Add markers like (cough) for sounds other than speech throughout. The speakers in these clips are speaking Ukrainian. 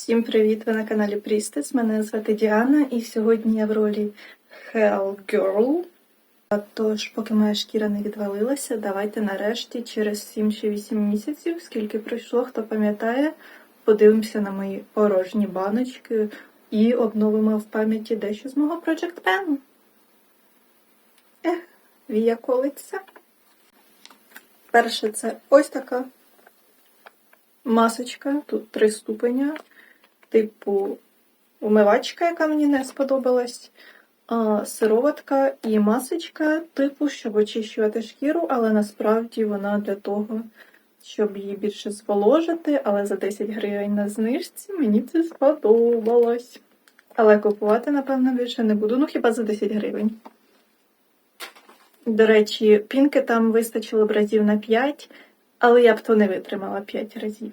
Всім привіт! Ви на каналі Прістес. Мене звати Діана, і сьогодні я в ролі Hell Girl. Тож, поки моя шкіра не відвалилася, давайте нарешті через 7 чи 8 місяців, скільки пройшло, хто пам'ятає, подивимося на мої порожні баночки і обновимо в пам'яті дещо з мого Project Pen. Ех, вія колиться. Перше це ось така масочка, тут три ступеня, типу умивачка, яка мені не сподобалась, сироватка і масочка, типу, щоб очищувати шкіру, але насправді вона для того, щоб її більше зволожити, але за 10 гривень на знижці мені це сподобалось. Але купувати, напевно, більше не буду, ну хіба за 10 гривень. До речі, пінки там вистачило б разів на 5, але я б то не витримала 5 разів.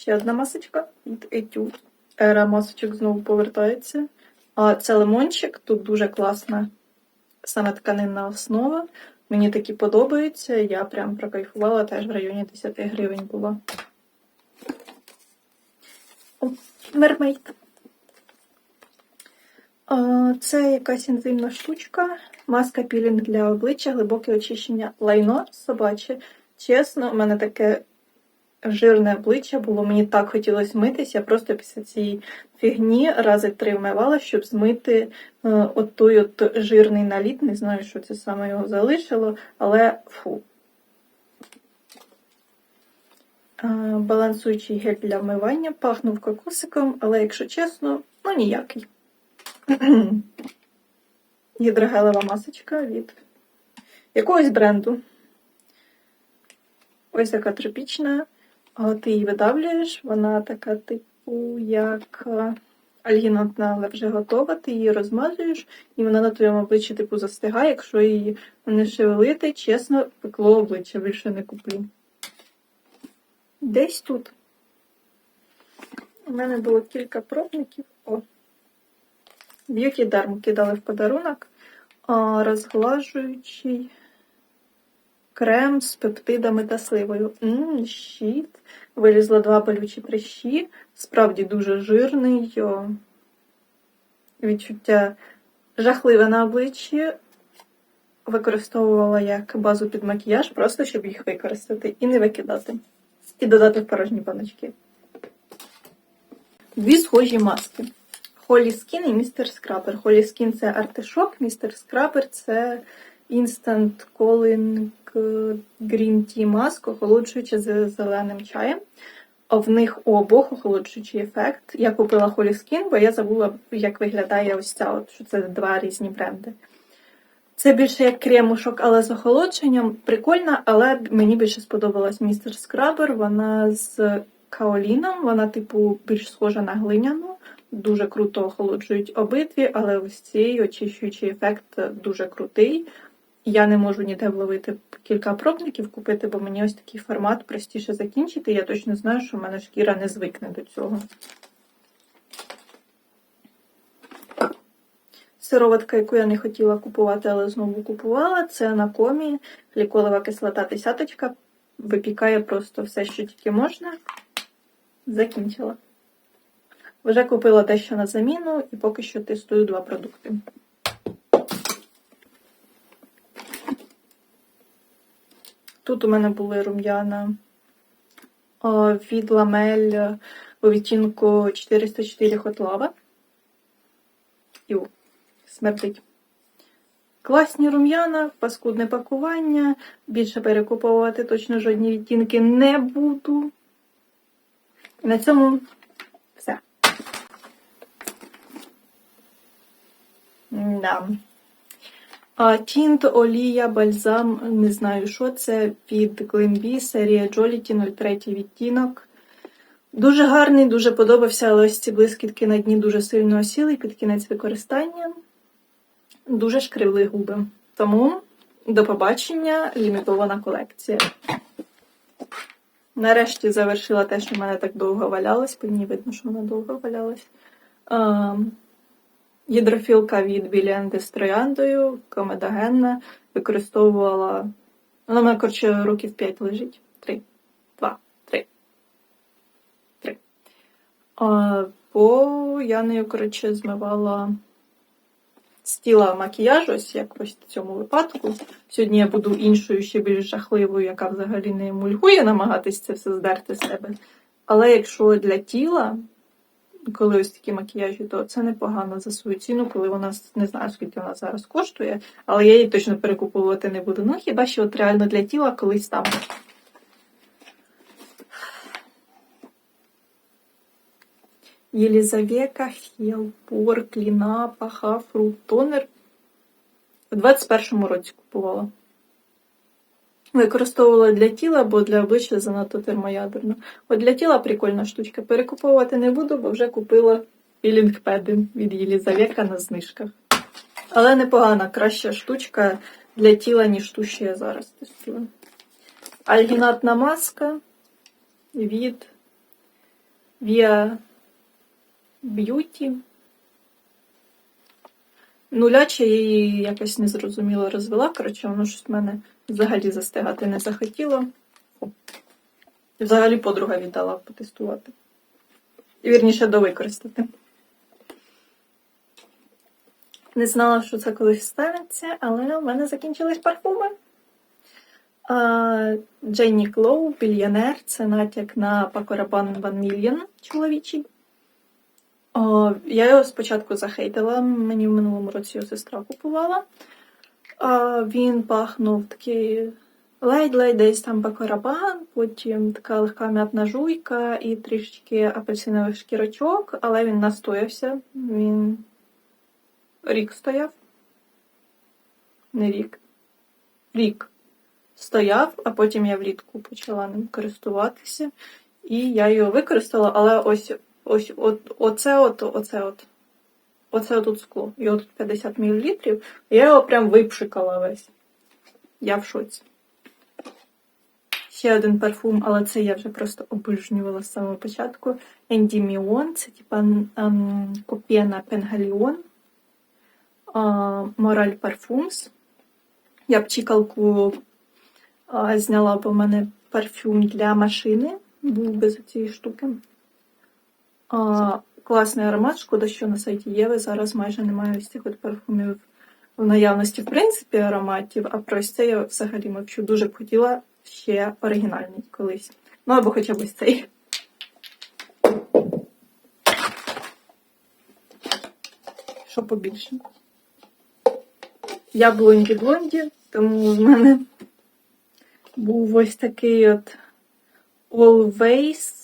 Ще одна масочка від Etude. Ера масочок знову повертається. А це лимончик, тут дуже класна саме тканинна основа. Мені такі подобаються. Я прям прокайфувала, теж в районі 10 гривень була. О, мермейд. Це якась ензимна штучка, маска пілінг для обличчя, глибоке очищення лайно собаче. Чесно, у мене таке жирне обличчя було, мені так хотілося митись, я просто після цієї фігні рази три вмивала, щоб змити е, от той от жирний наліт. Не знаю, що це саме його залишило, але фу. Балансуючий гель для вмивання, пахнув кокосиком, але, якщо чесно, ну ніякий. (clears throat) Гідрогелева масочка від якогось бренду. Ось така тропічна. Ти її видавлюєш, вона така, типу, як альгінатна, але вже готова. Ти її розмазуєш, і вона на твоєму обличчі типу застигає, якщо її не шевелити, чесно, пекло обличчя більше не куплю. Десь тут. У мене було кілька пробників. О. Б'юті Дарм кидали в подарунок, а, розглажуючий крем з пептидами та сливою. Ммм, щіт. Вилізло два болючі прищі. Справді дуже жирний. Відчуття жахливе на обличчі. Використовувала як базу під макіяж, просто щоб їх використати і не викидати. І додати в порожні баночки. Дві схожі маски. Холі Скін і містер Скрабер. Холі Скін це артишок, містер Скрабер це Instant Calling Green Tea Mask, охолоджуючи з зеленим чаєм. А в них у обох охолоджуючий ефект. Я купила Холі Skin, бо я забула, як виглядає ось ця, от, що це два різні бренди. Це більше як кремушок, але з охолодженням. Прикольна, але мені більше сподобалась містер Скрабер. Вона з каоліном, вона, типу, більш схожа на глиняну. Дуже круто охолоджують обидві, але ось цей очищуючий ефект дуже крутий. Я не можу ніде вловити кілька пробників купити, бо мені ось такий формат простіше закінчити. Я точно знаю, що в мене шкіра не звикне до цього. Сироватка, яку я не хотіла купувати, але знову купувала, це на комі гліколова кислота десяточка. Випікає просто все, що тільки можна. Закінчила. Вже купила дещо на заміну і поки що тестую два продукти. Тут у мене були рум'яна від ламель у відтінку 404 Hot Lava. Ю, смердить. Класні рум'яна, паскудне пакування. Більше перекуповувати точно жодні відтінки не буду. І на цьому все. Да. Тінт, олія, бальзам, не знаю, що це від Glimby, серія Jollity 03 відтінок. Дуже гарний, дуже подобався, але ось ці блискітки на дні дуже сильно осіли під кінець використання. Дуже шкривли губи. Тому до побачення, лімітована колекція. Нарешті завершила те, що в мене так довго валялось, по мені видно, що вона довго валялась. Гідрофілка від Біліанди з трояндою, комедогенна, використовувала. Вона в мене, коротше, років 5 лежить. Три. Два, три. А, бо я нею, коротше, змивала з тіла макіяж, ось як ось в цьому випадку. Сьогодні я буду іншою, ще більш жахливою, яка взагалі не емульгує, намагатись це все здерти з себе. Але якщо для тіла, коли ось такі макіяжі, то це непогано за свою ціну, коли вона не знаю, скільки вона зараз коштує, але я її точно перекуповувати не буду. Ну хіба що от реально для тіла колись там. Єлізавека, Хелпор, Кліна, Паха, Фрут, Тонер. У 21-му році купувала. Використовувала для тіла, бо для обличчя занадто термоядерно. От для тіла прикольна штучка. Перекуповувати не буду, бо вже купила пілінгпеди від Єлізавека на знижках. Але непогана, краща штучка для тіла, ніж ту, що я зараз тестую. Альгінатна маска від Via Beauty. Нуляче я її якось незрозуміло розвела. Коротше, воно щось в мене взагалі застигати не захотіло. Взагалі подруга віддала потестувати. І вірніше довикористати. Не знала, що це колись станеться, але в мене закінчились парфуми. Дженні Клоу, Більйонер це натяк на Пакорабан Ван Мільйон чоловічий. О, я його спочатку захейтила, мені в минулому році його сестра купувала. Він пахнув такий ледь-ледь десь там бакарабан, потім така легка м'ятна жуйка і трішечки апельсинових шкірочок, але він настоявся. Він рік стояв. Не рік. Рік стояв, а потім я влітку почала ним користуватися. І я його використала, але ось ось от, оце от, оце от. Оце тут скло. Його тут 50 мл. Я його прям випшикала весь. Я в шоці. Ще один парфум, але це я вже просто обожнювала з самого початку. Ендіміон, це типа ем, копія Пенгаліон. Мораль Парфумс. Я б чікалку а, зняла, бо в мене парфюм для машини. Був без цієї штуки. А, класний аромат, шкода, що на сайті Єви зараз майже немає ось цих от парфумів в наявності, в принципі, ароматів, а про це я взагалі мовчу. Дуже б хотіла ще оригінальний колись. Ну або хоча б ось цей. Що побільше? Я блонді блонді, тому в мене був ось такий от Always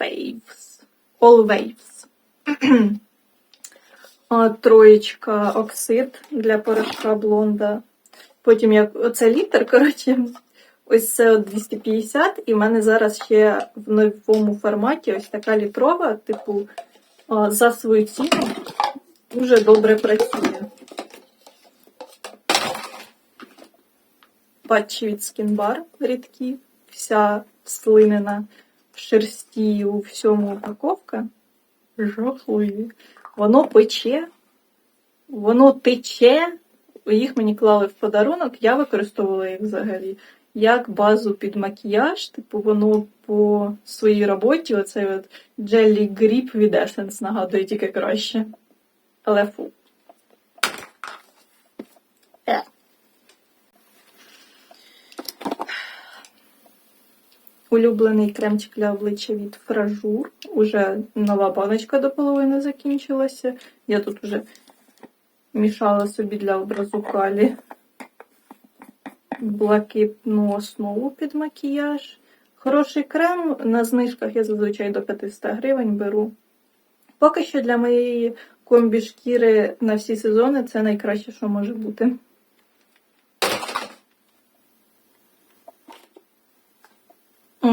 Waves. All Waves. (clears throat) Троєчка оксид для порошка блонда. Потім як оце літр, коротше, ось це 250, і в мене зараз ще в новому форматі ось така літрова, типу, за свою ціну дуже добре працює. Патчі від скінбар рідкі, вся слинена шерсті у всьому упаковка. Жахливі. Воно пече, воно тече. Їх мені клали в подарунок, я використовувала їх взагалі як базу під макіяж, типу воно по своїй роботі, оцей от Jelly Grip від Essence нагадує тільки краще. Але фу. Улюблений кремчик для обличчя від Фражур. Уже нова баночка до половини закінчилася. Я тут вже мішала собі для образу калі блакитну основу під макіяж. Хороший крем на знижках я зазвичай до 500 гривень беру. Поки що для моєї комбі шкіри на всі сезони це найкраще, що може бути.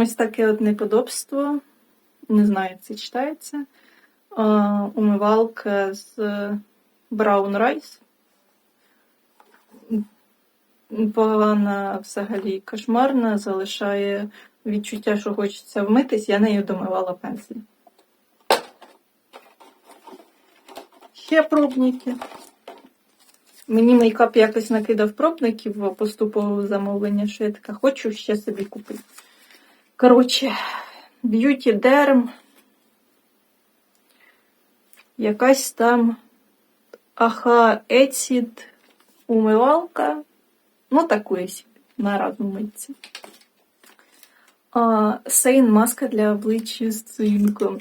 Ось таке от неподобство. Не знаю, це читається. Умивалка з Brown Rice. Погана взагалі кошмарна, залишає відчуття, що хочеться вмитись, я нею домивала пензлі. Ще пробники. Мені мейкап якось накидав пробників поступового замовлення, що я така хочу ще собі купити. Коротше, Beauty Derm. Якась там Аха Ецід умивалка. Ну, собі, на разом митці. Сейн маска для обличчя з цинком.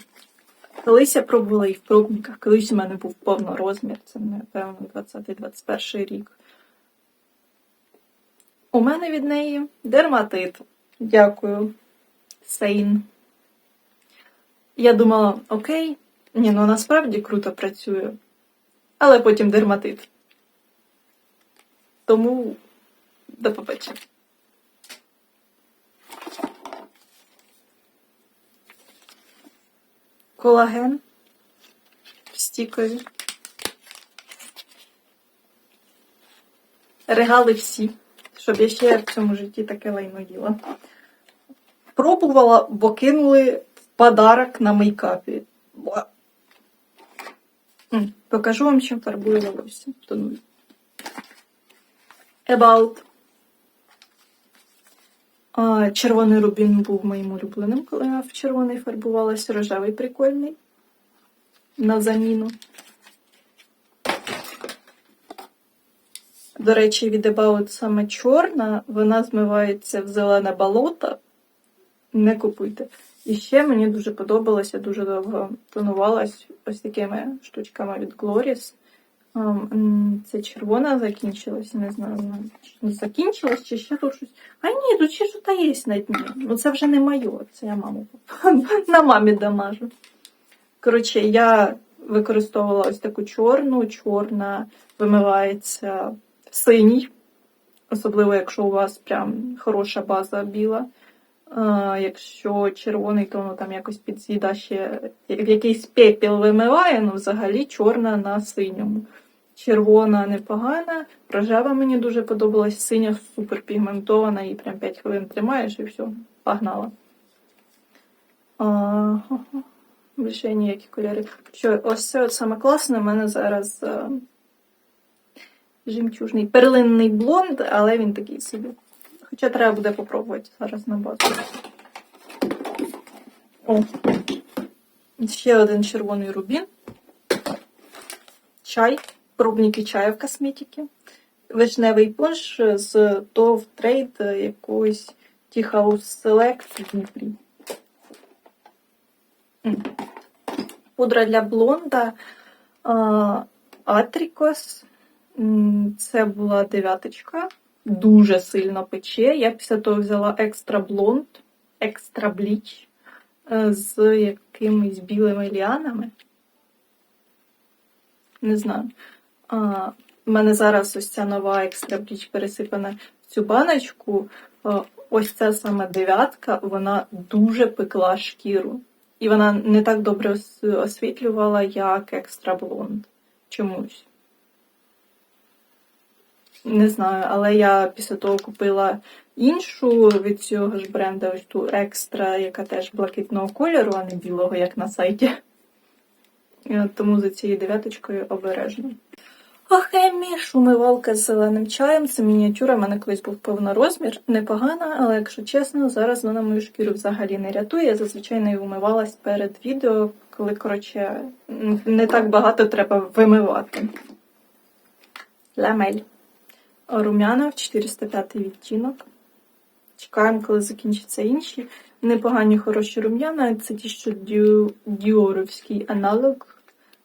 Колись я пробувала їх в пробниках, колись у мене був повнорозмір, це, напевно, 20-21 рік. У мене від неї дерматит. Дякую. Сейн. Я думала, окей, ні, ну насправді круто працює. Але потім дерматит. Тому до побачення. Колаген стікові. Регали всі, щоб я ще в цьому житті таке лайно їла. Пробувала, бо кинули в подарок на мейкапі. Покажу вам, чим фарбую волосся. Тоную. About. Червоний рубін був моїм улюбленим, коли я в червоний фарбувалася. Рожевий прикольний. На заміну. До речі, від About саме чорна, вона змивається в зелене болото. Не купуйте. І ще мені дуже подобалося, дуже довго тонувалась ось такими штучками від Glorious. Це червона закінчилась, не знаю, не закінчилась, чи ще тут щось. А ні, тут ще щось є на дні. Ну це вже не моє, це я маму (laughs) на мамі дамажу. Коротше, я використовувала ось таку чорну, чорна вимивається синій, особливо якщо у вас прям хороша база біла. Якщо червоний, то воно там якось підсіда ще якийсь пепіл вимиває, ну взагалі чорна на синьому. Червона непогана, рожева мені дуже подобалась, синя супер пігментована, і прям 5 хвилин тримаєш і все, погнала. А, більше ніякі кольори. Що, ось це от саме класне, у мене зараз а, жемчужний перлинний блонд, але він такий собі. Хоча треба буде попробувати зараз на базу. О, ще один червоний рубін. Чай. Пробники чаю в косметики. Вишневий пунш з Dove Trade якоїсь Tea House Select в Дніпрі. Пудра для блонда Атрікос. Це була дев'яточка. Дуже сильно пече. Я після того взяла екстра блонд, екстра бліч е, з якимись білими ліанами. Не знаю. А, У мене зараз ось ця нова екстра бліч пересипана в цю баночку. А, Ось ця саме дев'ятка, вона дуже пекла шкіру. І вона не так добре освітлювала, як екстра блонд. Чомусь. Не знаю, але я після того купила іншу від цього ж бренду, ось ту екстра, яка теж блакитного кольору, а не білого, як на сайті. Тому за цією дев'яточкою обережно. Охемі, шумивалка з зеленим чаєм. Це мініатюра, в мене колись був повнорозмір. Непогана, але якщо чесно, зараз вона мою шкіру взагалі не рятує. Я зазвичай нею вимивалась перед відео, коли, коротше, не так багато треба вимивати. Ламель. Румяна в 405 відтінок. Чекаємо, коли закінчаться інші. Непогані хороші рум'яна. Це ті, що діоровський аналог.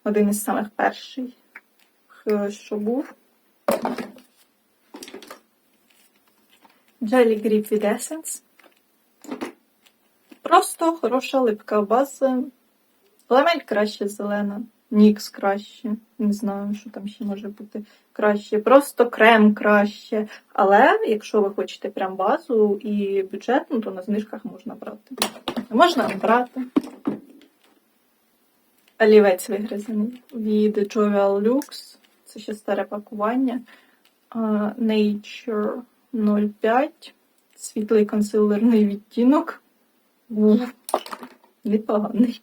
Один із самих перших, е, що був. Jelly Grip від Essence. Просто хороша липка база. Ламель краще зелена. Нікс краще. Не знаю, що там ще може бути краще. Просто крем краще. Але якщо ви хочете прям базу і бюджетну, то на знижках можна брати. Можна брати. Олівець вигризаний від Jovial Lux. Це ще старе пакування. Nature 05. Світлий консилерний відтінок. Непоганий.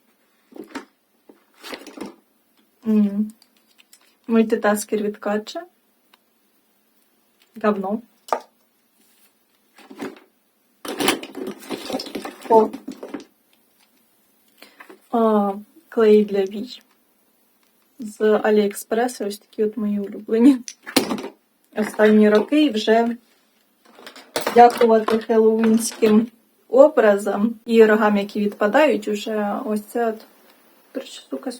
М. Мультитаскер від Кача. Давно. О. А, клей для вій. З Аліекспреса ось такі от мої улюблені. Останні роки і вже дякувати хеллоуінським образам і рогам, які відпадають, уже ось це от. До сука,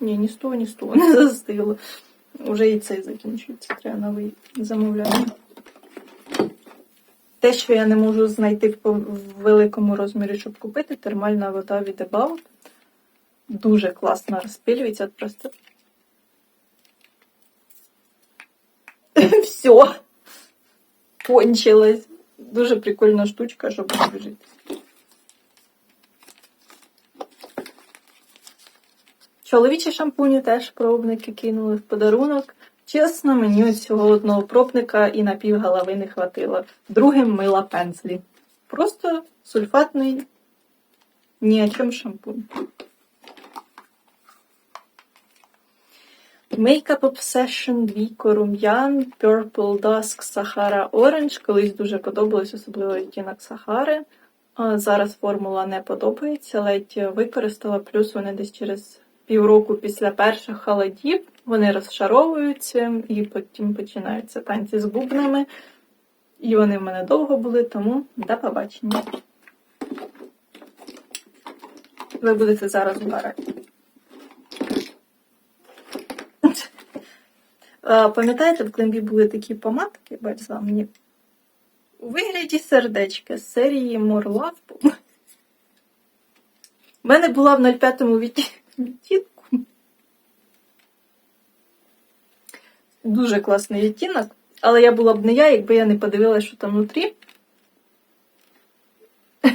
ні, ні з того, ні з того не (laughs) застило. Уже і цей закінчується, треба новий замовляти. Те, що я не можу знайти в великому розмірі, щоб купити, термальна вода від About. Дуже класно розпилюється просто. (laughs) Все. Кончилось. Дуже прикольна штучка, щоб жити. Чоловічі шампуні теж пробники кинули в подарунок. Чесно, мені цього одного пробника і на пів голови не хватило. Другим мила пензлі. Просто сульфатний ні о чому шампунь. Makeup Obsession, двійко рум'ян, Purple Dusk Sahara Orange. Колись дуже подобалось, особливо відтінок Сахари. Зараз формула не подобається, ледь використала, плюс вони десь через півроку після перших холодів вони розшаровуються і потім починаються танці з бубнами. І вони в мене довго були, тому до побачення. Ви будете зараз вгорати. А, Пам'ятаєте, в Клембі були такі помадки бальзамні? У вигляді сердечка з серії по- У мене була в 05-му відті- відтінку. Дуже класний відтінок, але я була б не я, якби я не подивилася, що там внутрі. (laughs)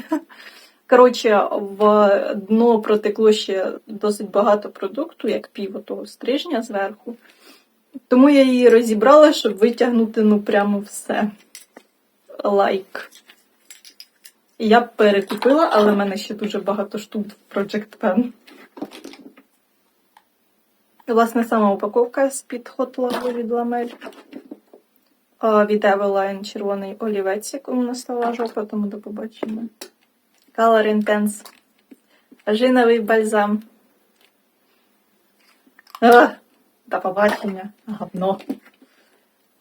Коротше, в дно протекло ще досить багато продукту, як пів того стрижня зверху. Тому я її розібрала, щоб витягнути ну прямо все. Лайк. Я перекупила, але в мене ще дуже багато штук в Project Pen. Власне, сама упаковка з-під Hot від Ламель. Від Eveline червоний олівець, якому настала жопа, тому до побачення. Color Intense. Ажиновий бальзам. А, до побачення. Говно.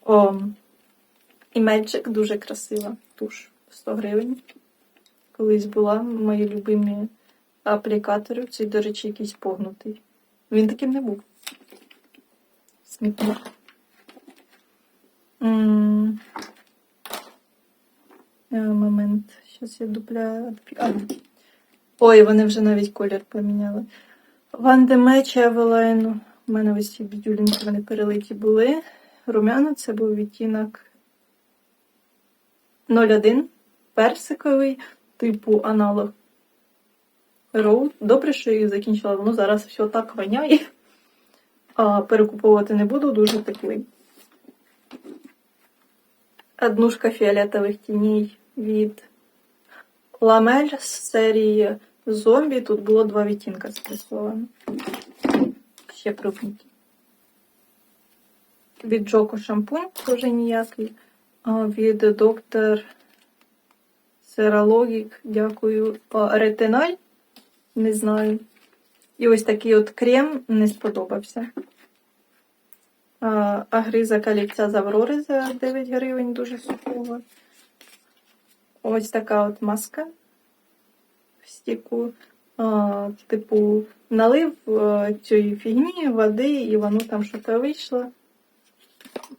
О, і Magic дуже красива. Туш 100 гривень. Колись була мої любимі аплікатори. Цей, до речі, якийсь погнутий. Він таким не був. Смітник. Е, Момент. Щас я дупля. А. Ой, вони вже навіть колір поміняли. Ван де Меч Евелайн. У мене ось ці бідюлінки, вони перелиті були. Румяна це був відтінок 01. Персиковий, типу аналог Road. Добре, що я їх закінчила, воно зараз все так воняє. А перекуповувати не буду, дуже теплий. Однушка фіолетових тіней від Ламель з серії Зомбі. Тут було два відтінка спресовано. Ще крупненький. Від Джоко шампунь, теж ніякий. Від доктор Серологік, дякую. Ретиналь, не знаю. І ось такий от крем не сподобався. Агриза колекція з Аврори за 9 гривень, дуже сухого. Ось така от маска в стіку. Типу, налив цієї фігні, води, і воно там щось вийшло.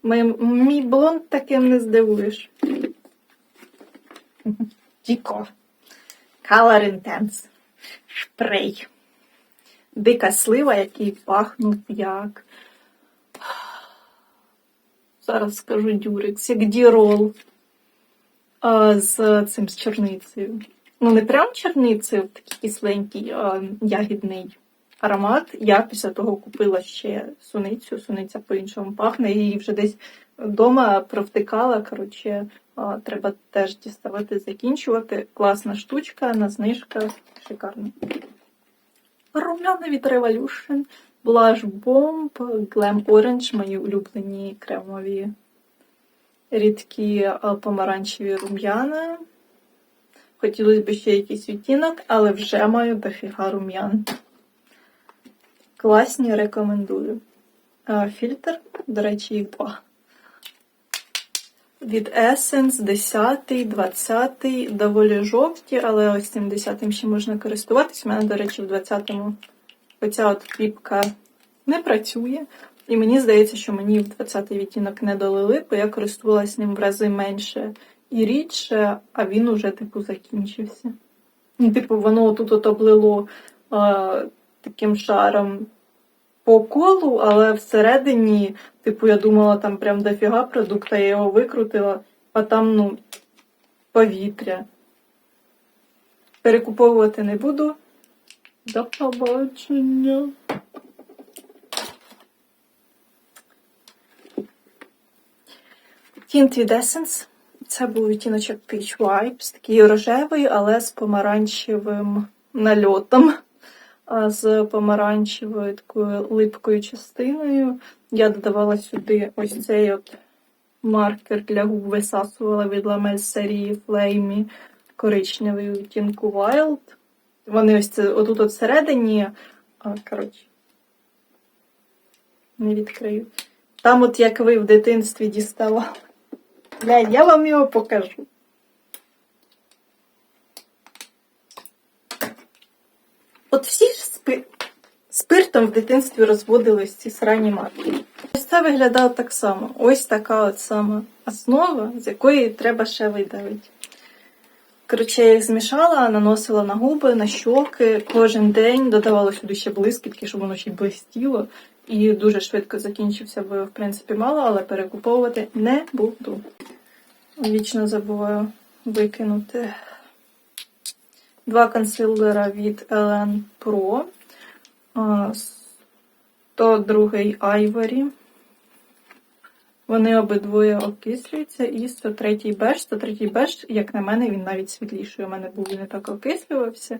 Мій блонд таким не здивуєш. Діко. Color Intense. Шпрей. Дика слива, який пахнув як. Зараз скажу дюрекс, як дірол. З цим з чорницею. Ну, не прям чорницею, такий кисленький, ягідний аромат. Я після того купила ще суницю. Суниця по-іншому пахне. Її вже десь вдома провтикала. Коротше, треба теж діставати, закінчувати. Класна штучка, на знижках. Шикарно. Румяна від Revolution. Blush Bomb, Glam Orange, мої улюблені кремові рідкі помаранчеві рум'яна. Хотілося б ще якийсь відтінок, але вже маю дофіга рум'ян. Класні рекомендую. Фільтр, до речі, їх два. Від Essence 10, 20, доволі жовті, але ось цим 10 ще можна користуватись. У мене, до речі, в 20-му оця от кліпка не працює. І мені здається, що мені в 20-й відтінок не долили, бо я користувалась ним в рази менше і рідше, а він уже, типу, закінчився. Ну, Типу, воно тут облило а, таким шаром по колу, але всередині, типу, я думала, там прям дофіга продукта, я його викрутила, а там, ну, повітря. Перекуповувати не буду. До побачення. Тінт від Essence. Це був відтіночок Peach Vibes, такий рожевий, але з помаранчевим нальотом, з помаранчевою такою липкою частиною. Я додавала сюди ось цей от маркер для губ, висасувала від ламель серії Flamey коричневий у відтінку Wild. Вони ось це отут от всередині, а, коротше, не відкрию. Там, от як ви в дитинстві діставали. Бля, я вам його покажу. От всі спи... спиртом в дитинстві розводили ці срані марки. Ось це виглядало так само. Ось така от сама основа, з якої треба ще видавити. Коротше, я їх змішала, наносила на губи, на щоки кожен день, додавала сюди ще блискітки, щоб воно ще блистіло. І дуже швидко закінчився, бо його, в принципі, мало, але перекуповувати не буду. Вічно забуваю викинути. Два консилера від Ellen Pro. 102 Ivory. Вони обидвоє окислюються. І 103 беж. 103 беж, як на мене, він навіть світліший. У мене був і не так окислювався.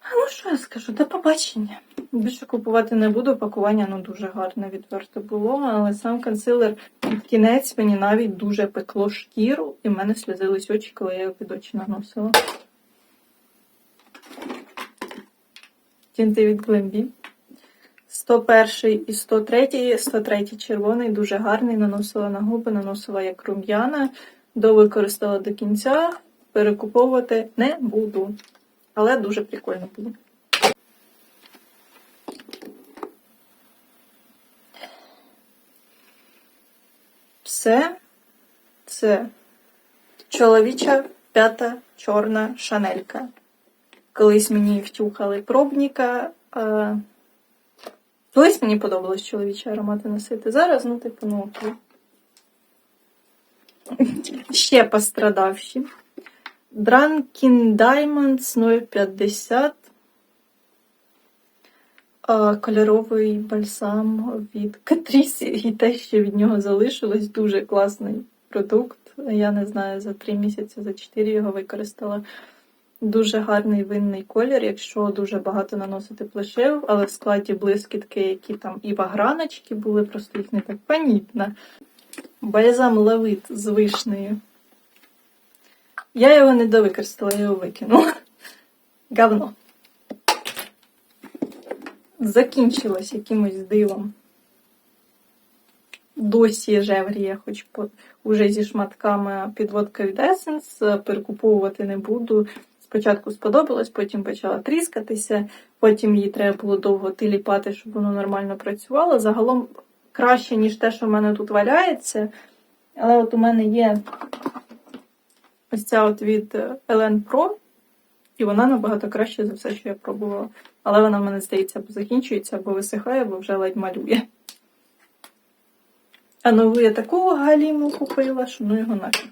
А ну що я скажу? До побачення. Більше купувати не буду, пакування ну дуже гарне відверто було, але сам консилер під кінець мені навіть дуже пекло шкіру, і в мене сльозились очі, коли я його під очі наносила. Тінти від Глембі. 101 і 103, 103 червоний, дуже гарний, наносила на губи, наносила як рум'яна, довикористала до кінця, перекуповувати не буду. Але дуже прикольно було. Все це чоловіча п'ята чорна шанелька. Колись мені втюхали пробника. А... Колись мені подобалось чоловічі аромати носити. Зараз, ну, типу, ну окей. Ще пострадавші. Drunken Diamonds 050. А, Кольоровий бальсам від Катрісі. І те, що від нього залишилось, дуже класний продукт. Я не знаю, за 3 місяці, за 4 його використала. Дуже гарний винний колір, якщо дуже багато наносити плешив, але в складі блискітки, які там і ваграночки були, просто їх не так помітно. Бальзам лавит з вишнею. Я його не довикористала, я його викинула. Говно. Закінчилось якимось дивом. Досі жевріє, хоч по, уже зі шматками підводка від Essence, перекуповувати не буду. Спочатку сподобалось, потім почала тріскатися, потім її треба було довго тиліпати, щоб воно нормально працювало. Загалом краще, ніж те, що в мене тут валяється. Але от у мене є ось ця от від Elen Pro, і вона набагато краще за все, що я пробувала. Але вона в мене, здається, або закінчується, або висихає, або вже ледь малює. А нову я такого галіму купила, що ну його нафіг.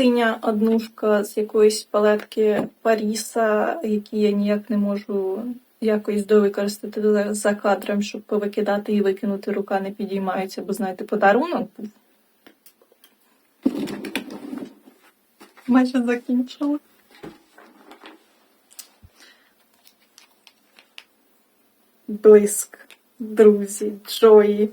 Синя однушка з якоїсь палетки Паріса, які я ніяк не можу якось довикористати за кадром, щоб повикидати і викинути, рука не підіймається, бо, знаєте, подарунок був. Майже закінчила. Блиск, друзі, Джої.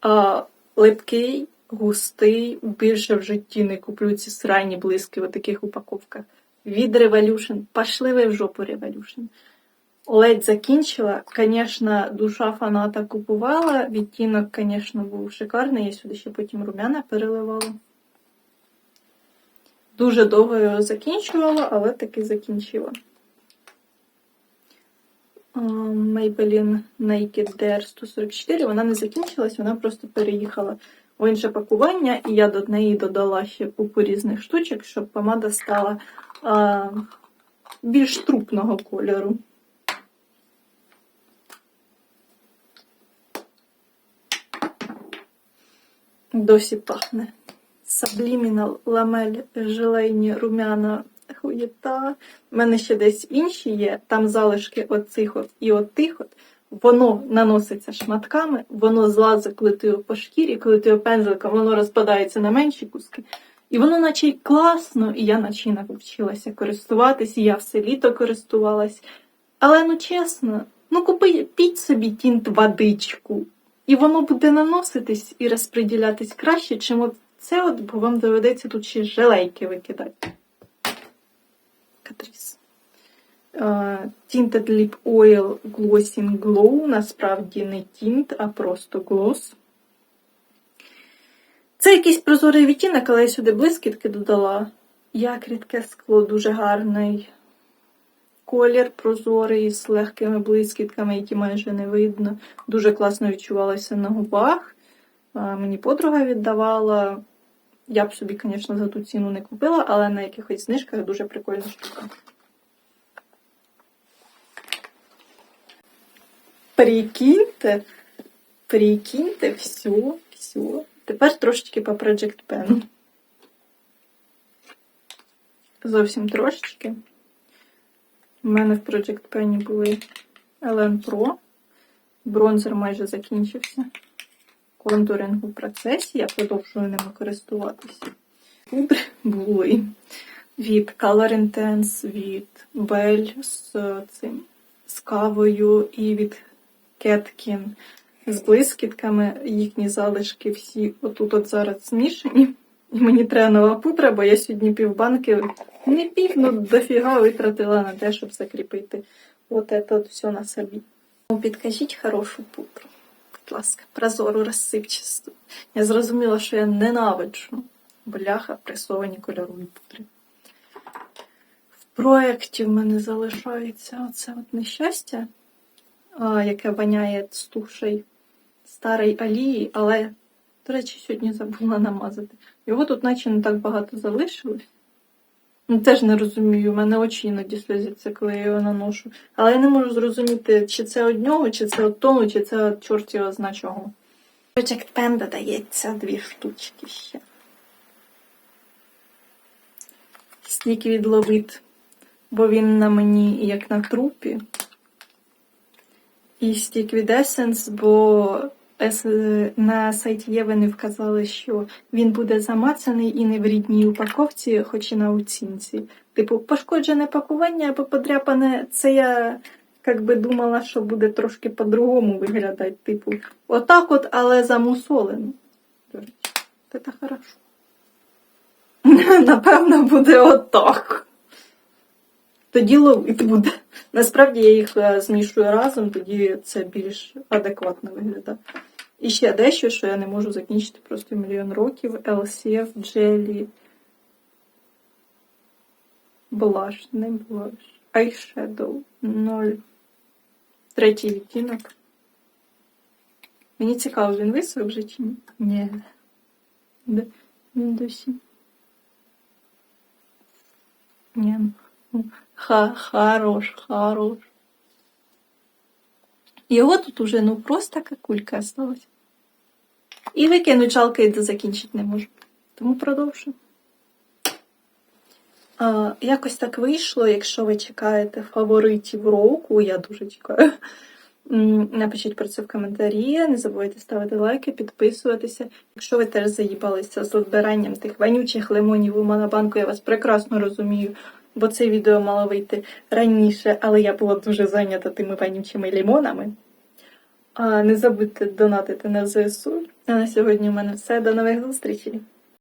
А, Липкий, густий, більше в житті не куплю ці срайні блиски в таких упаковках. Від Revolution. Пошли в жопу Revolution. ледь закінчила. Звісно, душа фаната купувала. Відтінок, звісно, був шикарний. Я сюди ще потім румяна переливала. Дуже довго його закінчувала, але таки закінчила. А, Maybelline Naked Dare 144, вона не закінчилась, вона просто переїхала в інше пакування, і я до неї додала ще купу різних штучок, щоб помада стала а, більш трупного кольору. Досі пахне. Сабліміна ламель желейні румяна хуєта. У мене ще десь інші є, там залишки оцих от і от тих от. Воно наноситься шматками, воно злазить, коли ти його по шкірі, коли ти його пензликом, воно розпадається на менші куски. І воно наче й класно, і я наче й навчилася користуватись, і я все літо користувалась. Але ну чесно, ну купіть собі тінт водичку, і воно буде наноситись і розподілятись краще, чим от це от, бо вам доведеться тут ще желейки викидати. Катріс. Tinted Lip Oil Glossing Glow. Насправді не тінт, а просто глос. Це якийсь прозорий відтінок, але я сюди блискітки додала. Як рідке скло, дуже гарний. Колір прозорий з легкими блискітками, які майже не видно. Дуже класно відчувалося на губах. Мені подруга віддавала. Я б собі, звісно, за ту ціну не купила, але на якихось знижках дуже прикольна штука. Прикиньте, прикиньте, все, все. Тепер трошечки по Project Pen. Зовсім трошечки. У мене в Project Pen були LN Pro. Бронзер майже закінчився. Контуринг у процесі, я продовжую ними користуватися. Пудри були від Color Intense, від Bell з цим з кавою і від Кеткін з блискітками. Їхні залишки всі отут от зараз змішані. І мені треба нова пудра, бо я сьогодні півбанки не пів, ну дофіга витратила на те, щоб закріпити от це от все на собі. Ну, Підкажіть хорошу пудру. Будь ласка, прозору, розсипчасту. Я зрозуміла, що я ненавиджу бляха пресовані кольорові пудри. В проєкті в мене залишається оце от нещастя, яке воняє стухшей старої алії, але, до речі, сьогодні забула намазати. Його тут наче не так багато залишилось. Ну, теж не розумію, у мене очі іноді сльозяться, коли я його наношу. Але я не можу зрозуміти, чи це од нього, чи це од тому, чи це от чорт його зна чого. Project Pen додається дві штучки ще. Стік від Ловит, бо він на мені як на трупі. І стік від Essence, бо на сайті Єви не вказали, що він буде замацаний і не в рідній упаковці, хоч і на оцінці. Типу, пошкоджене пакування або подряпане, це я як би думала, що буде трошки по-другому виглядати. Типу, отак от, але замусолено. Це хорошо. (laughs) Напевно, буде отак. Тоді ловити буде. Насправді я їх е, змішую разом, тоді це більш адекватно виглядає. І ще дещо, що я не можу закінчити просто мільйон років. LCF Jelly Blush, не Blush. Eyeshadow 0. Третій відтінок. Мені цікаво, він висох вже чи ні? Ні. Де? Він досі. Ні. Ха, хорош, хорош. Його тут уже ну просто какулька осталась. І викинуть жалко, і закінчити не можу. Тому продовжую. А, якось так вийшло, якщо ви чекаєте фаворитів року, я дуже чекаю. Напишіть про це в коментарі. Не забувайте ставити лайки, підписуватися. Якщо ви теж заїбалися з збиранням тих вонючих лимонів у монобанку, я вас прекрасно розумію, бо це відео мало вийти раніше, але я була дуже зайнята тими панючими лимонами. А, Не забудьте донатити на ЗСУ. А на сьогодні у мене все. До нових зустрічей!